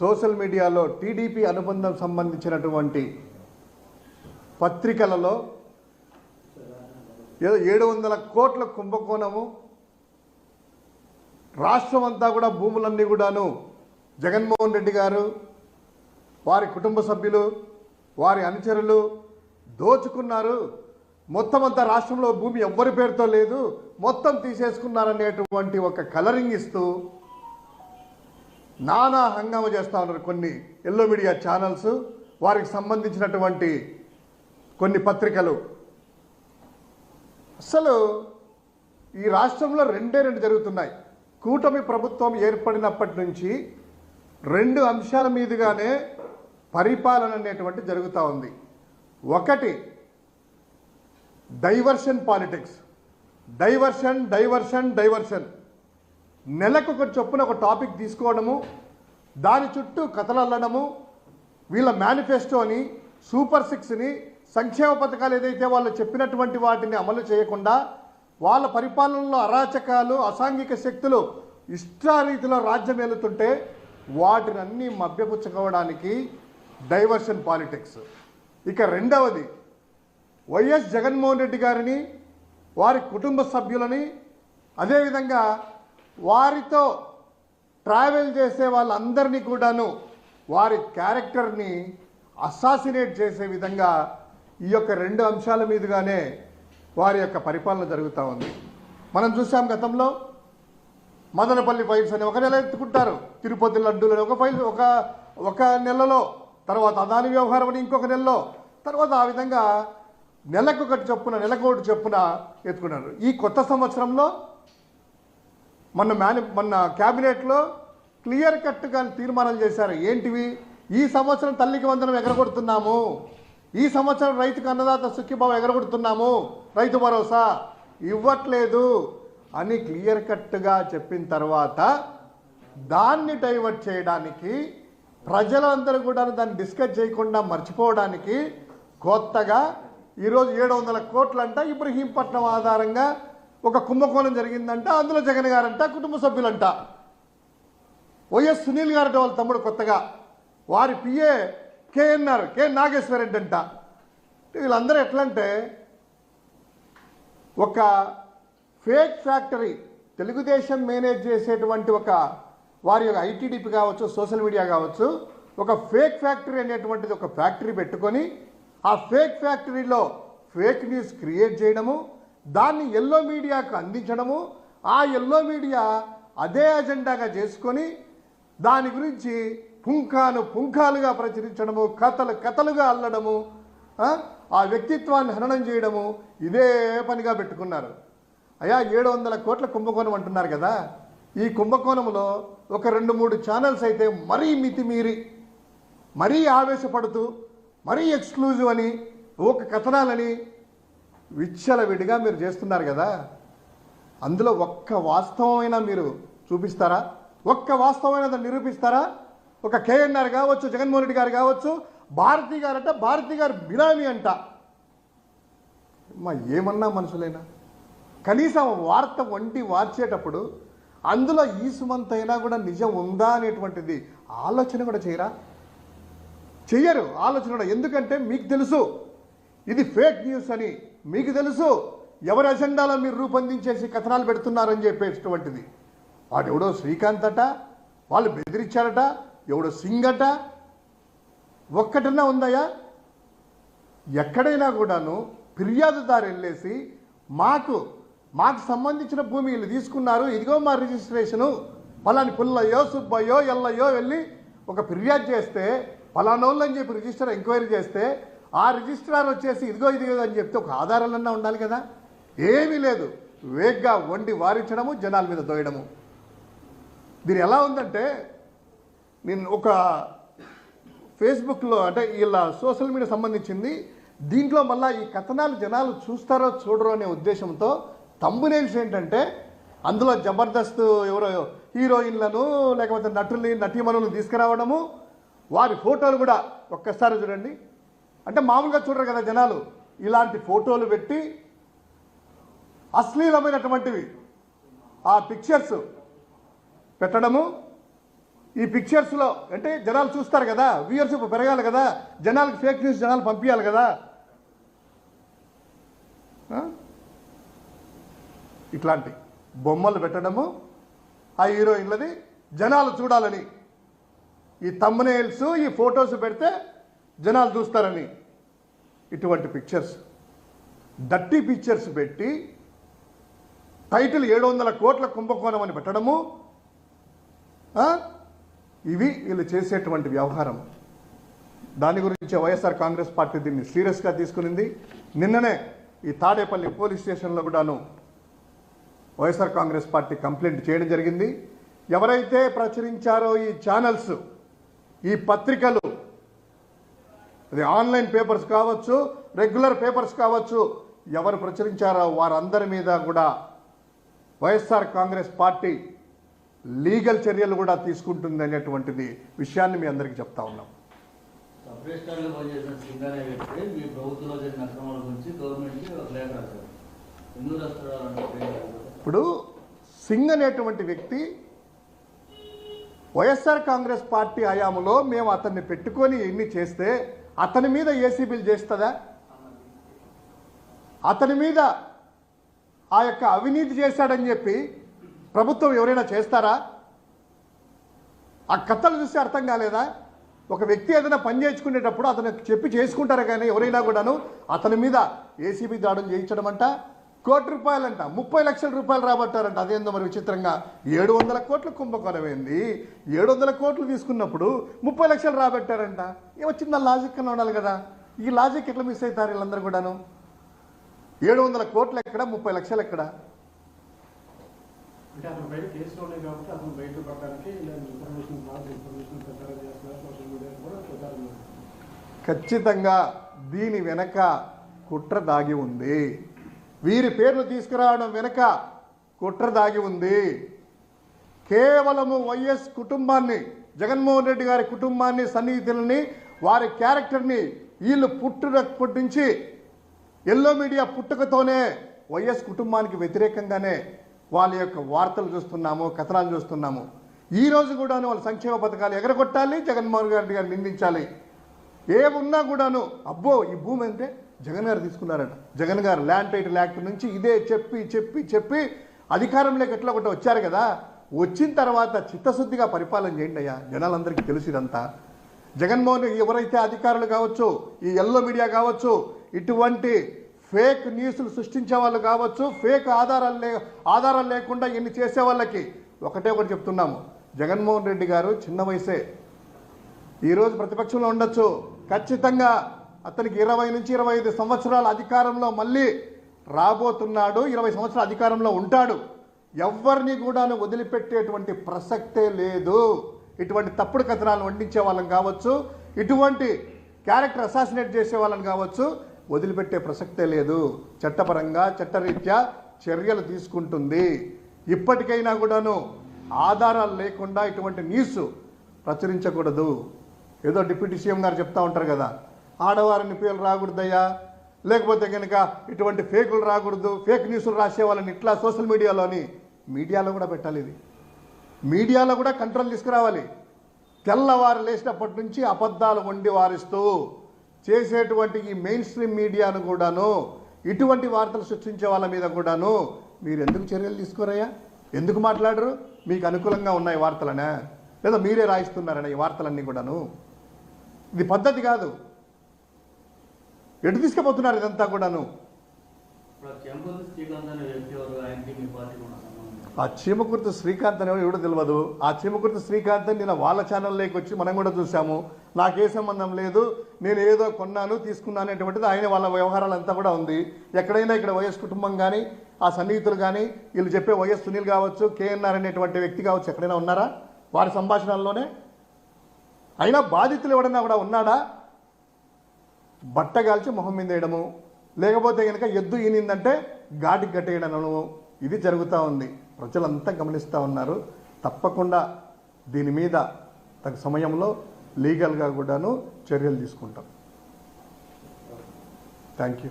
Social మీడియాలో TDP అనుబంధం సంబంధించినటువంటి పత్రికలలో ఏదో ఏడు వందల కోట్ల కుంభకోణము రాష్ట్రం అంతా కూడా భూములన్నీ కూడాను జగన్మోహన్ రెడ్డి గారు వారి కుటుంబ సభ్యులు వారి అనుచరులు దోచుకున్నారు. మొత్తం అంతా రాష్ట్రంలో భూమి ఎవ్వరి పేరుతో లేదు. మొత్తం తీసేసుకున్నారనేటువంటి ఒక కలరింగ్ ఇస్తూ నానా హంగామా చేస్తూ ఉన్నారు కొన్ని ఎల్లో మీడియా ఛానల్స్. వారికి సంబంధించినటువంటి కొన్ని పత్రికలు. అసలు ఈ రాష్ట్రంలో రెండే రెండు జరుగుతున్నాయి. కూటమి ప్రభుత్వం ఏర్పడినప్పటి నుంచి రెండు అంశాల మీదుగానే పరిపాలన అనేటువంటి జరుగుతూ ఉంది. ఒకటి diversion politics. Diversion diversion diversion. నెలకు ఒక చొప్పున ఒక టాపిక్ తీసుకోవడము దాని చుట్టూ కథలు అల్లడము వీళ్ళ మేనిఫెస్టోని సూపర్ సిక్స్ని సంక్షేమ పథకాలు ఏదైతే వాళ్ళు చెప్పినటువంటి వాటిని అమలు చేయకుండా వాళ్ళ పరిపాలనలో అరాచకాలు అసాంఘిక శక్తులు ఇష్టారీతిలో రాజ్యం ఏలుతుంటే వాటిని అన్నీ మభ్యపుచ్చుకోవడానికి డైవర్షన్ పాలిటిక్స్. ఇక రెండవది వైఎస్ జగన్మోహన్ రెడ్డి గారిని వారి కుటుంబ సభ్యులని అదేవిధంగా వారితో ట్రావెల్ చేసే వాళ్ళందరినీ కూడాను వారి క్యారెక్టర్ని అసాసినేట్ చేసే విధంగా ఈ యొక్క రెండు అంశాల మీదుగానే వారి యొక్క పరిపాలన జరుగుతూ ఉంది. మనం చూసాం గతంలో మదనపల్లి ఫైల్స్ అని ఒక నెల ఎత్తుకుంటారు. తిరుపతి లడ్డూలని ఒక ఫైల్ ఒక ఒక నెలలో తర్వాత అదాని వ్యవహారం అని ఇంకొక నెలలో తర్వాత ఆ విధంగా నెలకొకటి చొప్పున నెలకొకటి చొప్పున ఎత్తుకున్నారు. ఈ కొత్త సంవత్సరంలో మొన్న మేని మొన్న క్యాబినెట్లో క్లియర్ కట్గా తీర్మానాలు చేశారు. ఏంటివి? ఈ సంవత్సరం తల్లికి వందనం ఎగరగొడుతున్నాము. ఈ సంవత్సరం రైతుకు అన్నదాత సుఖీభావం ఎగరగొడుతున్నాము. రైతు భరోసా ఇవ్వట్లేదు అని క్లియర్ కట్గా చెప్పిన తర్వాత దాన్ని డైవర్ట్ చేయడానికి ప్రజలందరూ కూడా దాన్ని డిస్కస్ చేయకుండా మర్చిపోవడానికి కొత్తగా ఈరోజు ఏడు వందల కోట్లంట ఇబ్రహీంపట్నం ఆధారంగా ఒక కుంభకోణం జరిగిందంట అందులో జగన్ గారంట కుటుంబ సభ్యులంట. వైఎస్ సునీల్ గారంట వాళ్ళ తమ్ముడు కొత్తగా వారి PA KNR K Nageswara Reddy అంట వీళ్ళందరూ ఎట్లా అంటే ఒక ఫేక్ ఫ్యాక్టరీ తెలుగుదేశం మేనేజ్ చేసేటువంటి ఒక వారి యొక్క ఐటీడీపీ కావచ్చు సోషల్ మీడియా కావచ్చు ఒక ఫేక్ ఫ్యాక్టరీ అనేటువంటిది ఒక ఫ్యాక్టరీ పెట్టుకొని ఆ ఫేక్ ఫ్యాక్టరీలో ఫేక్ న్యూస్ క్రియేట్ చేయడము దాన్ని ఎల్లో మీడియాకు అందించడము ఆ ఎల్లో మీడియా అదే అజెండాగా చేసుకొని దాని గురించి పుంఖాను పుంఖాలుగా ప్రచురించడము కథలు కథలుగా అల్లడము ఆ? వ్యక్తిత్వాన్ని హననం చేయడము ఇదే పనిగా పెట్టుకున్నారు అయా ఏడు వందల కోట్ల కుంభకోణం అంటున్నారు కదా ఈ కుంభకోణంలో ఒక రెండు మూడు ఛానల్స్ అయితే మరీ మితిమీరి మరీ ఆవేశపడుతూ మరీ ఎక్స్క్లూజివ్ అని ఒక కథనాలని విచ్చలవిడిగా మీరు చేస్తున్నారు కదా? అందులో ఒక్క వాస్తవమైన మీరు చూపిస్తారా? ఒక్క వాస్తవమైన దాన్ని నిరూపిస్తారా? ఒక కేఎన్ఆర్ కావచ్చు జగన్మోహన్ రెడ్డి గారు కావచ్చు భారతి గారంట భారతి గారు బినామీ అంట. మా ఏమన్నా మనుషులైనా? కనీసం వార్త వంటి వార్చేటప్పుడు అందులో ఈ సుమంతైనా కూడా నిజం ఉందా అనేటువంటిది ఆలోచన కూడా చేయరా? చెయ్యరు ఆలోచన కూడా. ఎందుకంటే మీకు తెలుసు ఇది ఫేక్ న్యూస్ అని మీకు తెలుసు. ఎవరి అజెండాలో మీరు రూపొందించేసి కథనాలు పెడుతున్నారని చెప్పేటువంటిది. వాడు ఎవడో శ్రీకాంత్ అట వాళ్ళు బెదిరించారట ఎవడో సింగ్ అట. ఒక్కటన్నా ఉందయ్యా? ఎక్కడైనా కూడాను ఫిర్యాదుదారు వెళ్ళేసి మాకు మాకు సంబంధించిన భూమి వీళ్ళు తీసుకున్నారు. ఇదిగో మా రిజిస్ట్రేషను. పలాని పుల్లయ్యో సుబ్బయ్యో ఎల్లయ్యో వెళ్ళి ఒక ఫిర్యాదు చేస్తే పలానోళ్ళు అని చెప్పి రిజిస్టర్ ఎంక్వైరీ చేస్తే ఆ రిజిస్ట్రార్ వచ్చేసి ఇదిగో ఇదిగో అని చెప్తే ఒక ఆధారాలన్నా ఉండాలి కదా? ఏమీ లేదు. వేగ్గా వండి వారించడము జనాల మీద దోయడము. దీని ఎలా ఉందంటే నేను ఒక ఫేస్బుక్లో అంటే వీళ్ళ సోషల్ మీడియా సంబంధించింది. దీంట్లో మళ్ళీ ఈ కథనాలు జనాలు చూస్తారో చూడరో అనే ఉద్దేశంతో తమ్మునేల్స్ ఏంటంటే అందులో జబర్దస్త్ ఎవరో హీరోయిన్లను లేకపోతే నటుల్ని నటీమణులను తీసుకురావడము. వారి ఫోటోలు కూడా ఒక్కసారి చూడండి. అంటే మామూలుగా చూడరు కదా జనాలు. ఇలాంటి ఫోటోలు పెట్టి అశ్లీలమైనటువంటివి. ఆ పిక్చర్స్ పెట్టడము. ఈ పిక్చర్స్లో అంటే జనాలు చూస్తారు కదా వ్యూయర్స్ పెరగాలి కదా జనాలకు ఫేక్ న్యూస్ జనాలు పంపించాలి కదా. ఇట్లాంటి బొమ్మలు పెట్టడము. ఆ హీరోయిన్లది జనాలు చూడాలని. ఈ తమ్మనేల్స్ ఈ ఫొటోస్ పెడితే జనాలు చూస్తారని ఇటువంటి పిక్చర్స్ డట్టి పిక్చర్స్ పెట్టి టైటిల్ ఏడు వందల కోట్ల కుంభకోణం అని పెట్టడము ఇవి వీళ్ళు చేసేటువంటి వ్యవహారం. దాని గురించి వైఎస్ఆర్ కాంగ్రెస్ పార్టీ దీన్ని సీరియస్గా తీసుకునింది. నిన్ననే ఈ తాడేపల్లి పోలీస్ స్టేషన్లో కూడాను వైఎస్ఆర్ కాంగ్రెస్ పార్టీ కంప్లైంట్ చేయడం జరిగింది. ఎవరైతే ప్రచురించారో ఈ ఛానల్స్ ఈ పత్రికలు అది ఆన్లైన్ పేపర్స్ కావచ్చు రెగ్యులర్ పేపర్స్ కావచ్చు. ఎవరు ప్రచురించారో వారందరి మీద కూడా వైఎస్ఆర్ కాంగ్రెస్ పార్టీ లీగల్ చర్యలు కూడా తీసుకుంటుంది అనేటువంటిది విషయాన్ని మీ అందరికీ చెప్తా ఉన్నాం. ఇప్పుడు సింగ్ అనేటువంటి వ్యక్తి వైఎస్ఆర్ కాంగ్రెస్ పార్టీ హయాంలో మేము అతన్ని పెట్టుకొని ఎన్ని చేస్తే అతని మీద ఏసీబీలు చేస్తుందా? అతని మీద ఆ యొక్క అవినీతి చేశాడని చెప్పి ప్రభుత్వం ఎవరైనా చేస్తారా? ఆ కథలు చూస్తే అర్థం కాలేదా? ఒక వ్యక్తి ఏదైనా పని చేయించుకునేటప్పుడు అతను చెప్పి చేసుకుంటారు కానీ ఎవరైనా కూడాను అతని మీద ఏసీబీ దాడులు చేయించడం అంట. కోటి రూపాయలంట ముప్పై లక్షల రూపాయలు రాబట్టారంట. అదేందో మరి విచిత్రంగా. ఏడు వందల కోట్ల కుంభకోణం ఏంది ఏడు వందల కోట్లు తీసుకున్నప్పుడు ముప్పై లక్షలు రాబట్టారంట. ఏమొచ్చిందా లాజిక్ అని ఉండాలి కదా. ఈ లాజిక్ ఎట్లా మిస్ అవుతారు వీళ్ళందరూ కూడాను? ఏడు వందల కోట్లు ఎక్కడ ముప్పై లక్షలు ఎక్కడ? ఖచ్చితంగా దీని వెనక కుట్ర దాగి ఉంది. వీరి పేర్లు తీసుకురావడం వెనక కుట్ర దాగి ఉంది. కేవలము వైఎస్ కుటుంబాన్ని జగన్మోహన్ రెడ్డి గారి కుటుంబాన్ని సన్నిహితులని వారి క్యారెక్టర్ని వీళ్ళు పుట్టునప్పటి నుంచి ఎల్లో మీడియా పుట్టుకతోనే వైఎస్ కుటుంబానికి వ్యతిరేకంగానే వాళ్ళ యొక్క వార్తలు చూస్తున్నాము కథనాలు చూస్తున్నాము. ఈ రోజు కూడాను వాళ్ళ సంక్షేమ పథకాలు ఎగరగొట్టాలి జగన్మోహన్ రెడ్డి గారు నిందించాలి. ఏమున్నా కూడాను అబ్బో ఈ భూమి అంటే జగన్ గారు తీసుకున్నారట. జగన్ గారు ల్యాండ్ టైటిల్ యాక్ట్ నుంచి ఇదే చెప్పి చెప్పి చెప్పి అధికారంలోకి ఎట్లా ఒకటి వచ్చారు కదా? వచ్చిన తర్వాత చిత్తశుద్ధిగా పరిపాలన చేయండి అయ్యా. జనాలందరికీ తెలుసు ఇదంతా. జగన్మోహన్ ఎవరైతే అధికారులు కావచ్చు ఈ ఎల్లో మీడియా కావచ్చు ఇటువంటి ఫేక్ న్యూస్లు సృష్టించే వాళ్ళు కావచ్చు ఫేక్ ఆధారాలు లే ఆధారాలు లేకుండా ఇన్ని చేసే వాళ్ళకి ఒకటే ఒకటి చెప్తున్నాము. జగన్మోహన్ రెడ్డి గారు చిన్న వయసే. ఈరోజు ప్రతిపక్షంలో ఉండొచ్చు. ఖచ్చితంగా అతనికి ఇరవై నుంచి ఇరవై ఐదు సంవత్సరాల అధికారంలో మళ్ళీ రాబోతున్నాడు ఇరవై సంవత్సరాల అధికారంలో ఉంటాడు. ఎవరిని కూడాను వదిలిపెట్టేటువంటి ప్రసక్తే లేదు. ఇటువంటి తప్పుడు కథనాలు వండించే వాళ్ళని కావచ్చు ఇటువంటి క్యారెక్టర్ అసాసినేట్ చేసే వాళ్ళని కావచ్చు వదిలిపెట్టే ప్రసక్తే లేదు. చట్టపరంగా చట్టరీత్యా చర్యలు తీసుకుంటుంది. ఇప్పటికైనా కూడాను ఆధారాలు లేకుండా ఇటువంటి న్యూస్ ప్రచురించకూడదు. ఏదో డిప్యూటీ సీఎం గారు చెప్తా ఉంటారు కదా ఆడవారిని పేర్లు రాకూడదయ్యా. లేకపోతే కనుక ఇటువంటి ఫేకులు రాకూడదు ఫేక్ న్యూస్లు రాసే వాళ్ళని ఇట్లా సోషల్ మీడియాలోని మీడియాలో కూడా పెట్టాలి ఇది. మీడియాలో కూడా కంట్రోల్ తీసుకురావాలి. తెల్లవారు లేచినప్పటి నుంచి అబద్ధాలు వండి వారిస్తూ చేసేటువంటి ఈ మెయిన్ స్ట్రీమ్ మీడియాను కూడాను ఇటువంటి వార్తలు సృష్టించే వాళ్ళ మీద కూడాను మీరు ఎందుకు చర్యలు తీసుకోరయ్యా? ఎందుకు మాట్లాడరు? మీకు అనుకూలంగా ఉన్నాయి వార్తలనే? లేదా మీరే రాయిస్తున్నారనే ఈ వార్తలన్నీ కూడాను? ఇది పద్ధతి కాదు. ఎటు తీసుకుపోతున్నారు ఇదంతా కూడాను? ఆ చీమకుర్తి శ్రీకాంత్ అనేవాడు ఎవడో తెలియదు ఆ చీమకుర్తి శ్రీకాంత్ నిన్న వాళ్ళ ఛానల్లోకి వచ్చి మనం కూడా చూసాము నాకే సంబంధం లేదు. నేను ఏదో కొన్నాను తీసుకున్నాను అనేటువంటిది ఆయన వాళ్ళ వ్యవహారాలు అంతా కూడా ఉంది. ఎక్కడైనా ఇక్కడ వైఎస్ కుటుంబం కానీ ఆ సన్నిహితులు కానీ వీళ్ళు చెప్పే వైఎస్ సునీల్ కావచ్చు కేఎన్ఆర్ అనేటువంటి వ్యక్తి కావచ్చు ఎక్కడైనా ఉన్నారా? వారి సంభాషణల్లోనే? అయినా బాధితులు ఎవడన్నా కూడా ఉన్నాడా? బట్టగాల్చి మొహం మీద వేయడము లేకపోతే కనుక ఎద్దు ఈనిందంటే ఘాటికి కట్టేయడము ఇది జరుగుతూ ఉంది. ప్రజలంతా గమనిస్తూ ఉన్నారు. తప్పకుండా దీని మీద తగ్గ సమయంలో లీగల్గా కూడాను చర్యలు తీసుకుంటాం. Thank you.